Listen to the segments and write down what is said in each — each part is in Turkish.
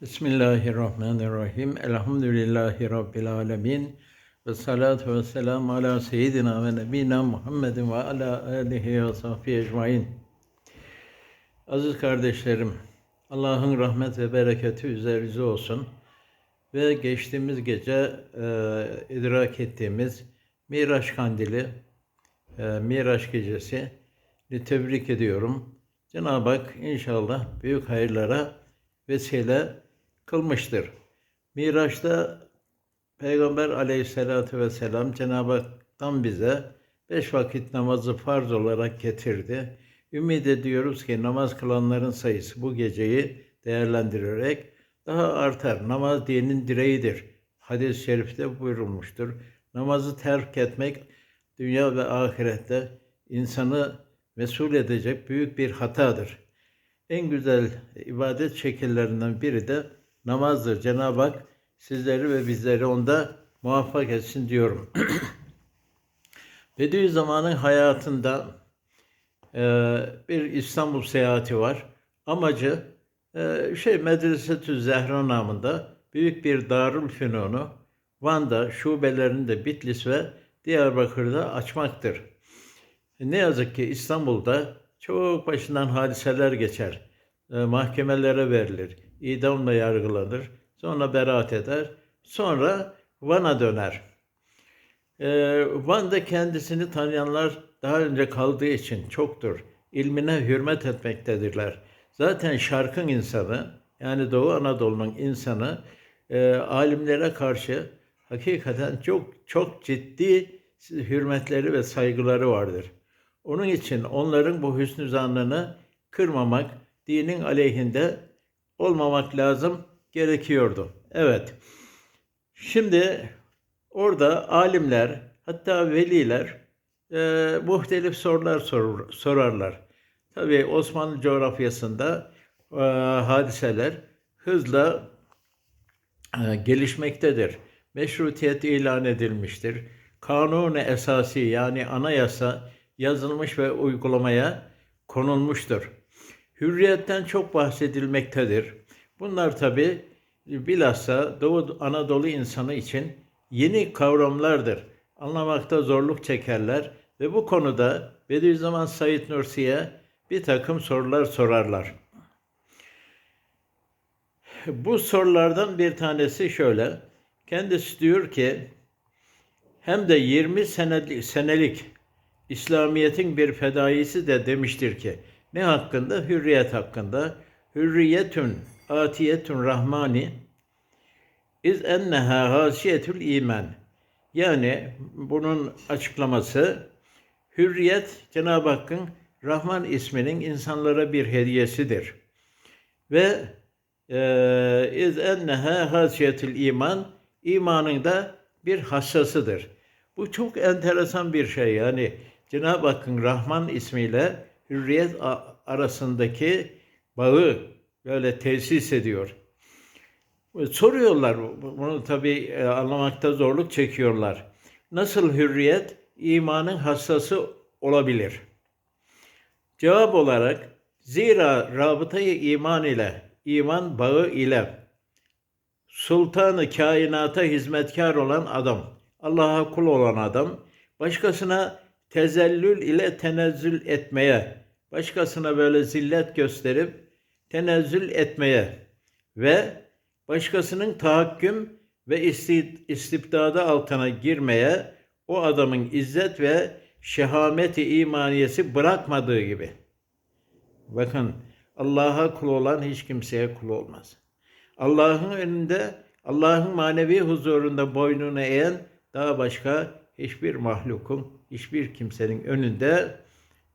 Bismillahirrahmanirrahim. Elhamdülillahi Rabbil alemin. Ve salatu ve selamu ala seyyidina ve nebina Muhammedin ve ala alihi ve sahbihi ecmain. Aziz kardeşlerim, Allah'ın rahmet ve bereketi üzerinize olsun. Ve geçtiğimiz gece e, idrak ettiğimiz Miraç Kandili, e, Miraç Gecesi tebrik ediyorum. Cenab-ı Hak inşallah büyük hayırlara vesile kılmıştır. Miraç'ta Peygamber aleyhissalatü vesselam Cenab-ı Hak'tan bize beş vakit namazı farz olarak getirdi. Ümid ediyoruz ki namaz kılanların sayısı bu geceyi değerlendirerek daha artar. Namaz dinin direğidir. Hadis-i şerifte buyurulmuştur. Namazı terk etmek dünya ve ahirette insanı mesul edecek büyük bir hatadır. En güzel ibadet şekillerinden biri de namazdır. Cenab-ı Hak sizleri ve bizleri onda muvaffak etsin diyorum. Bediüzzaman'ın hayatında e, bir İstanbul seyahati var. Amacı e, şey Medresetü Zehra namında büyük bir darül fünunu Van'da şubelerinde Bitlis ve Diyarbakır'da açmaktır. Ne yazık ki İstanbul'da çok başından hadiseler geçer. E, mahkemelere verilir. İdamla yargılanır. Sonra beraat eder. Sonra Van'a döner. E, Van'da kendisini tanıyanlar daha önce kaldığı için çoktur. İlmine hürmet etmektedirler. Zaten şarkın insanı, yani Doğu Anadolu'nun insanı, e, alimlere karşı hakikaten çok çok ciddi hürmetleri ve saygıları vardır. Onun için onların bu hüsnü zannını kırmamak, dinin aleyhinde olmamak lazım gerekiyordu. Evet. Şimdi orada alimler, hatta veliler e, muhtelif sorular sor, sorarlar. Tabii Osmanlı coğrafyasında e, hadiseler hızla e, gelişmektedir. Meşrutiyet ilan edilmiştir. Kanun-u esası yani anayasa yazılmış ve uygulamaya konulmuştur. Hürriyetten çok bahsedilmektedir. Bunlar tabi bilhassa Doğu Anadolu insanı için yeni kavramlardır. Anlamakta zorluk çekerler ve bu konuda Bediüzzaman Said Nursi'ye bir takım sorular sorarlar. Bu sorulardan bir tanesi şöyle. Kendisi diyor ki hem de 20 senelik, senelik İslamiyet'in bir fedaisi de demiştir ki ne hakkında? Hürriyet hakkında. Hürriyetün atiyetün rahmani iz enneha hasiyetül iman. Yani bunun açıklaması hürriyet Cenab-ı Hakk'ın Rahman isminin insanlara bir hediyesidir. Ve e, iz enneha hasiyetül iman imanın da bir hassasıdır. Bu çok enteresan bir şey yani Cenab-ı Hakk'ın Rahman ismiyle hürriyet arasındaki bağı böyle tesis ediyor. Soruyorlar, bunu tabii e, anlamakta zorluk çekiyorlar. Nasıl hürriyet imanın hassası olabilir? Cevap olarak, zira rabıtayı iman ile, iman bağı ile, sultanı kainata hizmetkar olan adam, Allah'a kul olan adam, başkasına tezellül ile tenezzül etmeye, başkasına böyle zillet gösterip tenezzül etmeye ve başkasının tahakküm ve istibdada altına girmeye o adamın izzet ve şehameti imaniyesi bırakmadığı gibi. Bakın Allah'a kul olan hiç kimseye kul olmaz. Allah'ın önünde, Allah'ın manevi huzurunda boynunu eğen daha başka hiçbir mahlukun, hiçbir kimsenin önünde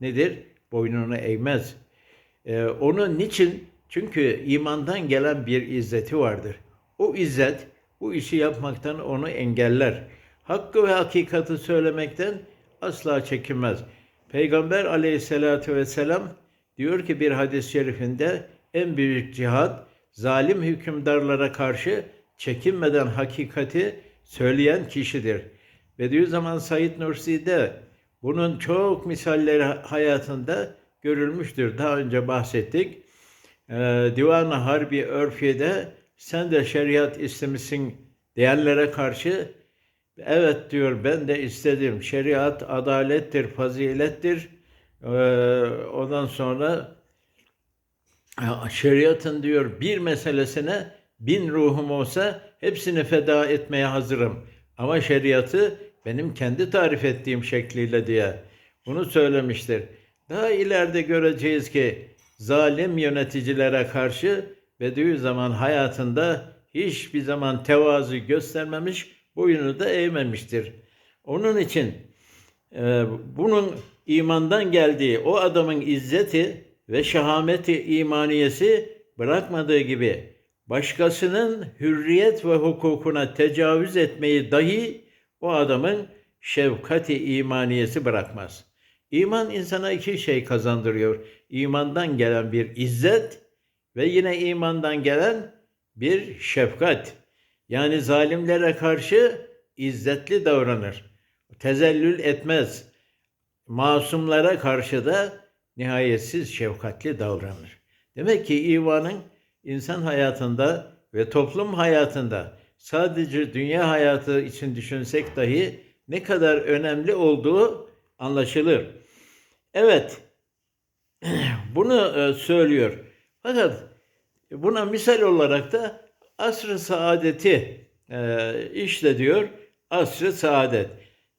nedir? Boynunu eğmez. Ee, onun niçin? Çünkü imandan gelen bir izzeti vardır. O izzet bu işi yapmaktan onu engeller. Hakkı ve hakikati söylemekten asla çekinmez. Peygamber aleyhissalatü vesselam diyor ki bir hadis-i şerifinde en büyük cihat zalim hükümdarlara karşı çekinmeden hakikati söyleyen kişidir. Bediüzzaman Said Nursi'de bunun çok misalleri hayatında görülmüştür. Daha önce bahsettik. Ee, Divan-ı Harbi Örfiye'de sen de şeriat istemişsin diyenlere karşı evet diyor ben de istedim. Şeriat adalettir, fazilettir. Ee, ondan sonra şeriatın diyor bir meselesine bin ruhum olsa hepsini feda etmeye hazırım. Ama şeriatı benim kendi tarif ettiğim şekliyle diye bunu söylemiştir. Daha ileride göreceğiz ki zalim yöneticilere karşı Bediüzzaman hayatında hiçbir zaman tevazu göstermemiş, boyunu da eğmemiştir. Onun için e, bunun imandan geldiği o adamın izzeti ve şahameti imaniyesi bırakmadığı gibi başkasının hürriyet ve hukukuna tecavüz etmeyi dahi o adamın şefkati imaniyesi bırakmaz. İman insana iki şey kazandırıyor. İmandan gelen bir izzet ve yine imandan gelen bir şefkat. Yani zalimlere karşı izzetli davranır. Tezellül etmez. Masumlara karşı da nihayetsiz şefkatli davranır. Demek ki imanın insan hayatında ve toplum hayatında sadece dünya hayatı için düşünsek dahi ne kadar önemli olduğu anlaşılır. Evet, bunu e, söylüyor. Fakat buna misal olarak da asr-ı saadeti e, işte diyor, asr-ı saadet.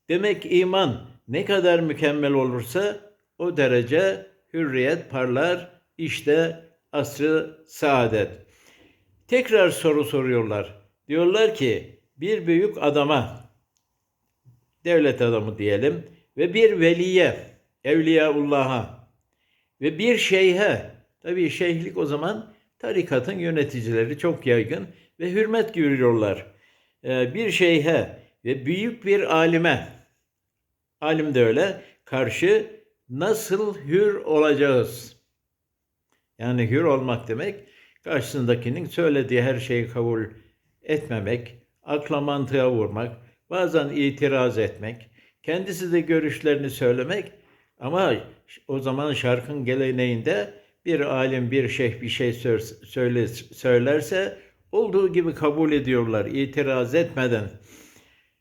Demek iman ne kadar mükemmel olursa o derece hürriyet parlar. İşte asrı saadet. Tekrar soru soruyorlar. Diyorlar ki bir büyük adama, devlet adamı diyelim ve bir veliye, evliyaullah'a ve bir şeyhe, tabii şeyhlik o zaman tarikatın yöneticileri çok yaygın ve hürmet görüyorlar. Ee, bir şeyhe ve büyük bir alime, alim de öyle, karşı nasıl hür olacağız? Yani hür olmak demek karşısındakinin söylediği her şeyi kabul etmemek, akla mantığa vurmak, bazen itiraz etmek, kendisi de görüşlerini söylemek ama o zaman şarkın geleneğinde bir alim, bir şeyh bir şey söyle, söylerse olduğu gibi kabul ediyorlar, itiraz etmeden.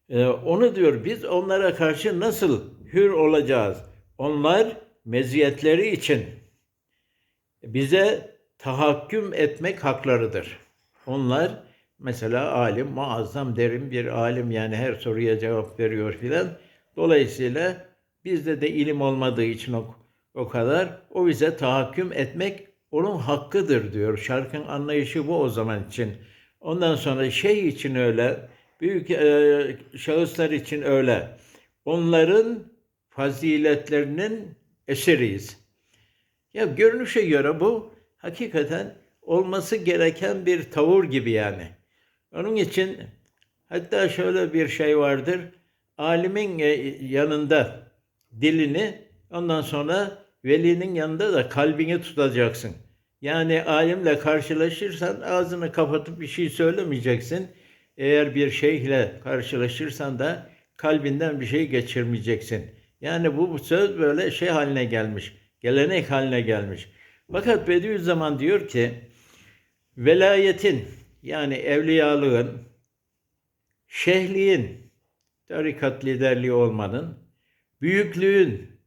Ee, onu diyor, biz onlara karşı nasıl hür olacağız? Onlar meziyetleri için bize tahakküm etmek haklarıdır. Onlar mesela alim, muazzam derin bir alim yani her soruya cevap veriyor filan. Dolayısıyla bizde de ilim olmadığı için o, o kadar o bize tahakküm etmek onun hakkıdır diyor. Şarkın anlayışı bu o zaman için. Ondan sonra şey için öyle, büyük e, şahıslar için öyle. Onların faziletlerinin eseriyiz. Ya görünüşe göre bu hakikaten olması gereken bir tavır gibi yani. Onun için hatta şöyle bir şey vardır. Alimin e, yanında dilini ondan sonra velinin yanında da kalbini tutacaksın. Yani alimle karşılaşırsan ağzını kapatıp bir şey söylemeyeceksin. Eğer bir şeyhle karşılaşırsan da kalbinden bir şey geçirmeyeceksin. Yani bu söz böyle şey haline gelmiş gelenek haline gelmiş. Fakat Bediüzzaman diyor ki velayetin yani evliyalığın, şehliğin, tarikat liderliği olmanın, büyüklüğün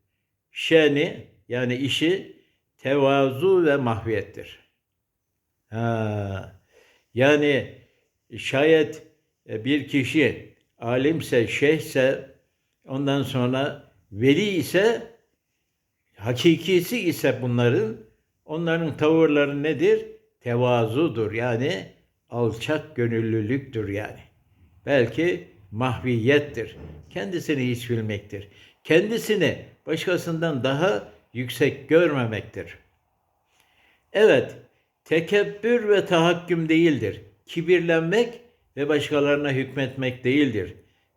şeni yani işi tevazu ve mahviyettir. Ha, yani şayet bir kişi alimse, şeyhse, ondan sonra veli ise Hakikisi ise bunların, onların tavırları nedir? Tevazudur yani alçak gönüllülüktür yani. Belki mahviyettir. Kendisini hiç bilmektir. Kendisini başkasından daha yüksek görmemektir. Evet, tekebbür ve tahakküm değildir. Kibirlenmek ve başkalarına hükmetmek değildir.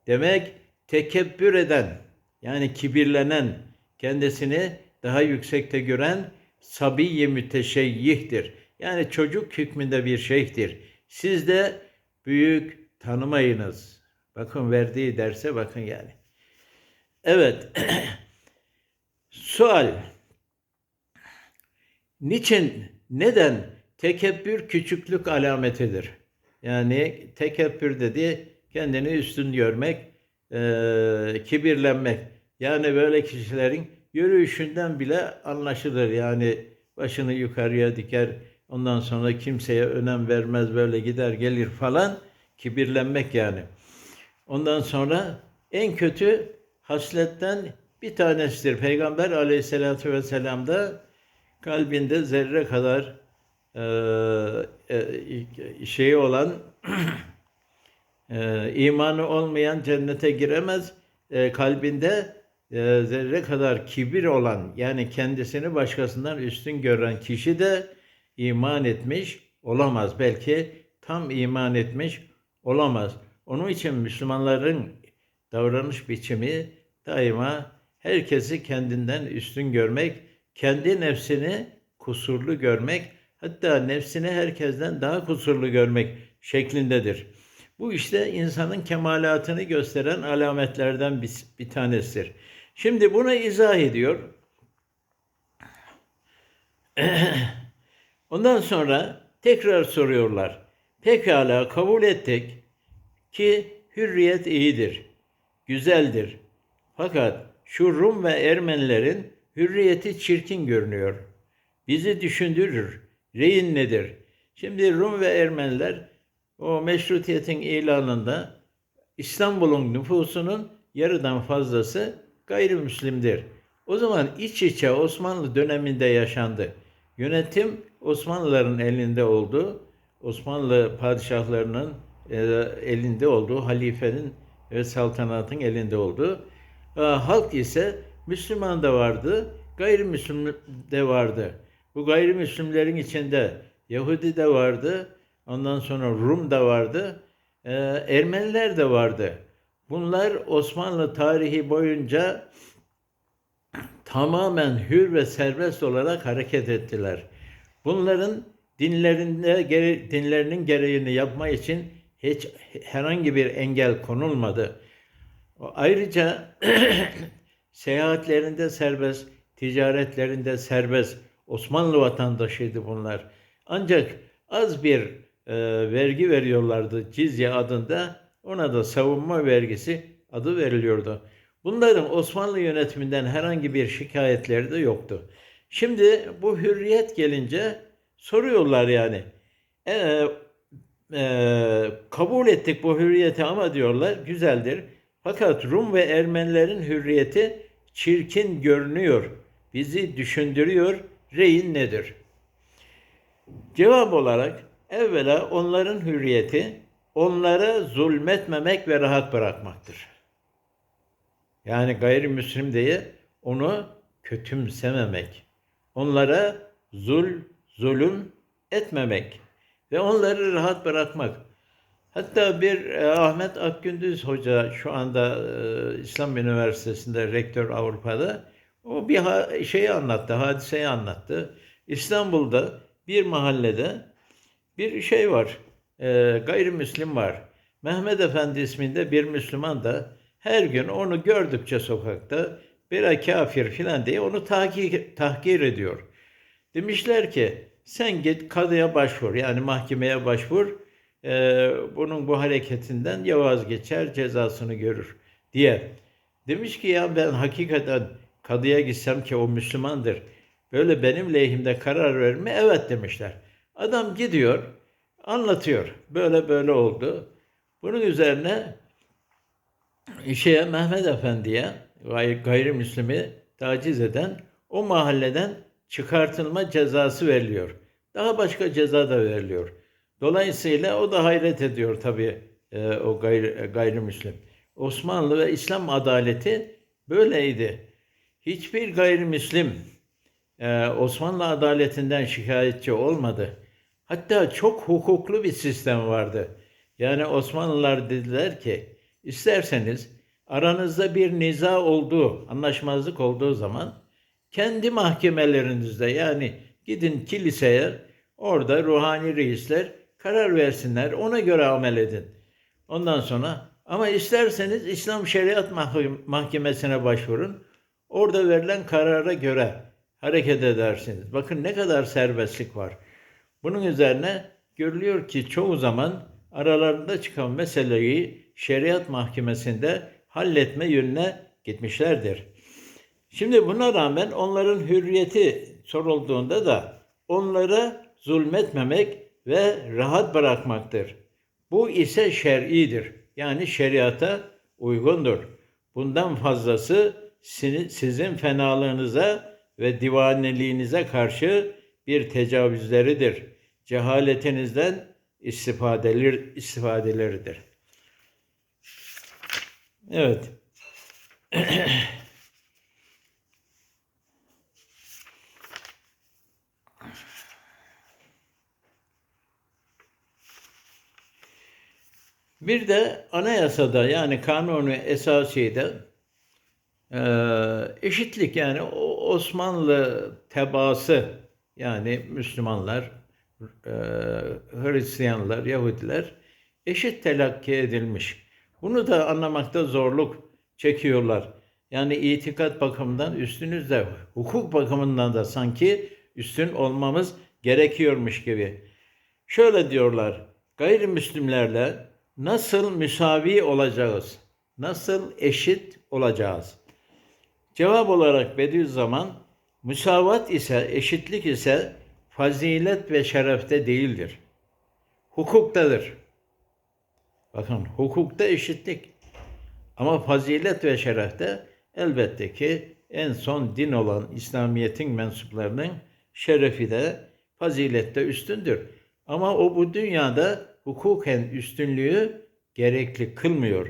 Demek tekebbür eden yani kibirlenen kendisini daha yüksekte gören sabiye müteşeyyihtir. Yani çocuk hükmünde bir şeyhtir. Siz de büyük tanımayınız. Bakın verdiği derse bakın yani. Evet. Sual. Niçin, neden tekebbür küçüklük alametidir? Yani tekebbür dedi kendini üstün görmek, eee, kibirlenmek. Yani böyle kişilerin yürüyüşünden bile anlaşılır. Yani başını yukarıya diker, ondan sonra kimseye önem vermez, böyle gider gelir falan. Kibirlenmek yani. Ondan sonra en kötü hasletten bir tanesidir. Peygamber aleyhissalatü vesselam da kalbinde zerre kadar eee, e, şeyi olan eee, imanı olmayan cennete giremez. Eee, kalbinde eee, zerre kadar kibir olan yani kendisini başkasından üstün gören kişi de iman etmiş olamaz. Belki tam iman etmiş olamaz. Onun için Müslümanların davranış biçimi daima herkesi kendinden üstün görmek, kendi nefsini kusurlu görmek, hatta nefsini herkesten daha kusurlu görmek şeklindedir. Bu işte insanın kemalatını gösteren alametlerden bir, bir tanesidir. Şimdi bunu izah ediyor. Ondan sonra tekrar soruyorlar. Pekala kabul ettik ki hürriyet iyidir, güzeldir. Fakat şu Rum ve Ermenilerin hürriyeti çirkin görünüyor. Bizi düşündürür. Reyin nedir? Şimdi Rum ve Ermeniler o meşrutiyetin ilanında İstanbul'un nüfusunun yarıdan fazlası gayrimüslimdir. O zaman iç içe Osmanlı döneminde yaşandı. Yönetim Osmanlıların elinde oldu. Osmanlı padişahlarının e, elinde olduğu, halifenin ve saltanatın elinde olduğu. E, Halk ise Müslüman da vardı, gayrimüslim de vardı. Bu gayrimüslimlerin içinde Yahudi de vardı, ondan sonra Rum da vardı, e, Ermeniler de vardı. Bunlar Osmanlı tarihi boyunca tamamen hür ve serbest olarak hareket ettiler. Bunların dinlerinde gere- dinlerinin gereğini yapma için hiç herhangi bir engel konulmadı. Ayrıca seyahatlerinde serbest, ticaretlerinde serbest Osmanlı vatandaşıydı bunlar. Ancak az bir e, vergi veriyorlardı cizye adında. Ona da savunma vergisi adı veriliyordu. Bunların Osmanlı yönetiminden herhangi bir şikayetleri de yoktu. Şimdi bu hürriyet gelince soruyorlar yani. E, e, kabul ettik bu hürriyeti ama diyorlar güzeldir. Fakat Rum ve Ermenilerin hürriyeti çirkin görünüyor. Bizi düşündürüyor. Reyin nedir? Cevap olarak evvela onların hürriyeti onlara zulmetmemek ve rahat bırakmaktır. Yani gayrimüslim diye onu kötümsememek. Onlara zul, zulüm etmemek ve onları rahat bırakmak. Hatta bir e, Ahmet Akgündüz Hoca şu anda e, İslam Üniversitesi'nde rektör Avrupa'da o bir şeyi anlattı, hadiseyi anlattı. İstanbul'da bir mahallede bir şey var, e, gayrimüslim var. Mehmet Efendi isminde bir Müslüman da her gün onu gördükçe sokakta bir kafir filan diye onu tahkir, tahkir ediyor. Demişler ki sen git kadıya başvur yani mahkemeye başvur. Ee, bunun bu hareketinden ya vazgeçer cezasını görür diye. Demiş ki ya ben hakikaten kadıya gitsem ki o Müslümandır. Böyle benim lehimde karar verir mi? Evet demişler. Adam gidiyor anlatıyor. Böyle böyle oldu. Bunun üzerine şeye Mehmet Efendi'ye gayrimüslimi taciz eden o mahalleden çıkartılma cezası veriliyor. Daha başka ceza da veriliyor. Dolayısıyla o da hayret ediyor tabii e, o gayri, gayrimüslim. Osmanlı ve İslam adaleti böyleydi. Hiçbir gayrimüslim e, Osmanlı adaletinden şikayetçi olmadı. Hatta çok hukuklu bir sistem vardı. Yani Osmanlılar dediler ki isterseniz aranızda bir niza olduğu, anlaşmazlık olduğu zaman kendi mahkemelerinizde yani gidin kiliseye orada ruhani reisler karar versinler ona göre amel edin. Ondan sonra ama isterseniz İslam Şeriat Mah- Mahkemesi'ne başvurun. Orada verilen karara göre hareket edersiniz. Bakın ne kadar serbestlik var. Bunun üzerine görülüyor ki çoğu zaman aralarında çıkan meseleyi şeriat mahkemesinde halletme yönüne gitmişlerdir. Şimdi buna rağmen onların hürriyeti sorulduğunda da onlara zulmetmemek ve rahat bırakmaktır. Bu ise şer'idir. Yani şeriata uygundur. Bundan fazlası sizin fenalığınıza ve divaneliğinize karşı bir tecavüzleridir. Cehaletinizden istifadeler, istifadeleridir. Evet. Bir de anayasada yani kanunu esasiyede eee, eşitlik yani Osmanlı tebaası yani Müslümanlar, eee, Hristiyanlar, Yahudiler eşit telakki edilmiş. Bunu da anlamakta zorluk çekiyorlar. Yani itikat bakımından üstünüz de hukuk bakımından da sanki üstün olmamız gerekiyormuş gibi. Şöyle diyorlar, gayrimüslimlerle nasıl müsavi olacağız? Nasıl eşit olacağız? Cevap olarak Bediüzzaman, müsavat ise, eşitlik ise fazilet ve şerefte değildir. Hukuktadır. Bakın hukukta eşitlik. Ama fazilet ve şerefte elbette ki en son din olan İslamiyet'in mensuplarının şerefi de fazilette üstündür. Ama o bu dünyada hukuken üstünlüğü gerekli kılmıyor.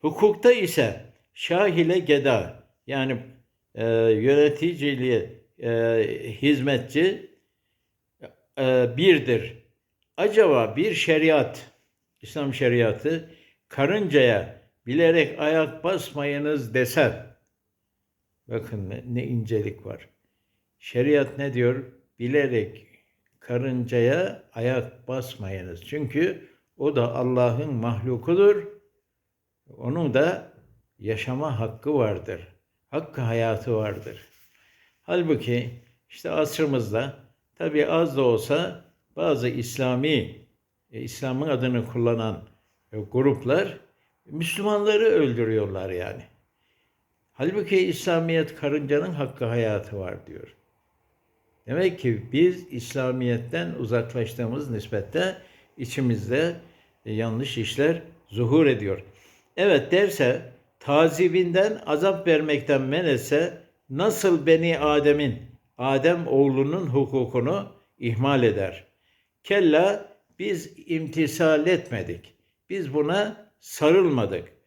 Hukukta ise şahile geda yani e, yöneticiliğe e, hizmetçi e, birdir. Acaba bir şeriat, İslam şeriatı karıncaya bilerek ayak basmayınız dese, bakın ne, ne incelik var. Şeriat ne diyor? Bilerek karıncaya ayak basmayınız. Çünkü o da Allah'ın mahlukudur. Onun da yaşama hakkı vardır. Hakkı hayatı vardır. Halbuki işte asrımızda tabi az da olsa bazı İslami, e, İslam'ın adını kullanan e, gruplar Müslümanları öldürüyorlar yani. Halbuki İslamiyet karıncanın hakkı hayatı var diyor. Demek ki biz İslamiyet'ten uzaklaştığımız nispette içimizde e, yanlış işler zuhur ediyor. Evet derse tazibinden azap vermekten men etse nasıl beni Adem'in, Adem oğlunun hukukunu ihmal eder? Kella biz imtisal etmedik. Biz buna sarılmadık.